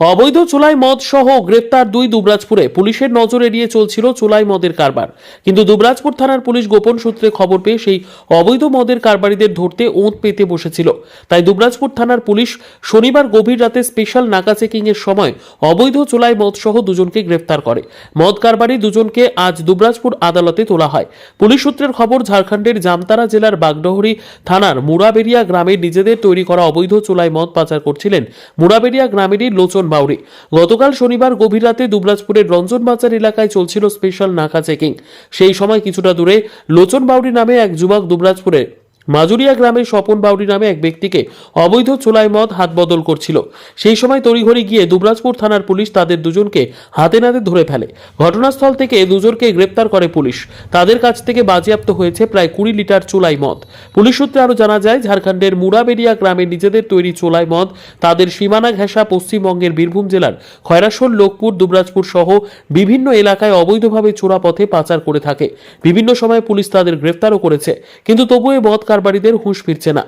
অবৈধ চুলাই মদ সহ গ্রেপ্তার দুই দুবরাজপুরে পুলিশের নজর এড়িয়ে চলছিল চুলাই মদের কারবার। কিন্তু দুবরাজপুর থানার পুলিশ গোপন সূত্রে খবর পেয়ে সেই অবৈধ মদের কারবারিদের ধরতে ওঁত পেতে বসেছিল। তাই দুবরাজপুর থানার পুলিশ শনিবার গভীর রাতে স্পেশাল নাকা চেকিং এর সময় অবৈধ চুলাই মদ সহ দুজনকে গ্রেপ্তার করে। মদ কারবারি দুজনকে আজ দুবরাজপুর আদালতে তোলা হয়। পুলিশ সূত্রের খবর, ঝাড়খণ্ডের জামতারা জেলার বাগডহরি থানার মুড়াবেরিয়া গ্রামের নিজেদের তৈরি করা অবৈধ চুলাই মদ পাচার করছিলেন মুড়াবেরিয়া গ্রামেরই লোচন বাউরি। গতকাল শনিবার গভীর রাতে দুবরাজপুরের রঞ্জন বাজার এলাকায় চলছিল স্পেশাল নাকা চেকিং সেই সময় কিছুটা দূরে লোচন বাউরি নামে এক যুবক দুবরাজপুরে মাজুরিয়া গ্রামের স্বপন বাউরি নামে এক ব্যক্তিকে অবৈধ চোলাই মদ হাত বদল করছিল। সেই সময় তড়িঘড়ি গিয়ে দুবরাজপুর থানার পুলিশ তাদের দুজনকে হাতে নাতে ধরে ফেলে। ঘটনাস্থল থেকে দুজনকে গ্রেপ্তার করে পুলিশ। তাদের কাছ থেকে বাজেয়াপ্ত হয়েছে প্রায় কুড়ি লিটার চোলাই মদ। পুলিশ সূত্রে আরও জানা যায়, ঝাড়খণ্ডের মুড়াবেরিয়া গ্রামে নিজেদের তৈরি চোলাই মদ তাদের সীমানা ঘেঁষা পশ্চিমবঙ্গের বীরভূম জেলার খয়রাসোল, লোকপুর, দুবরাজপুর সহ বিভিন্ন এলাকায় অবৈধভাবে চোরা পথে পাচার করে থাকে। বিভিন্ন সময় পুলিশ তাদের গ্রেপ্তারও করেছে। কিন্তু তবুও মদ কারবারিদের হুঁশ ফিরছে না।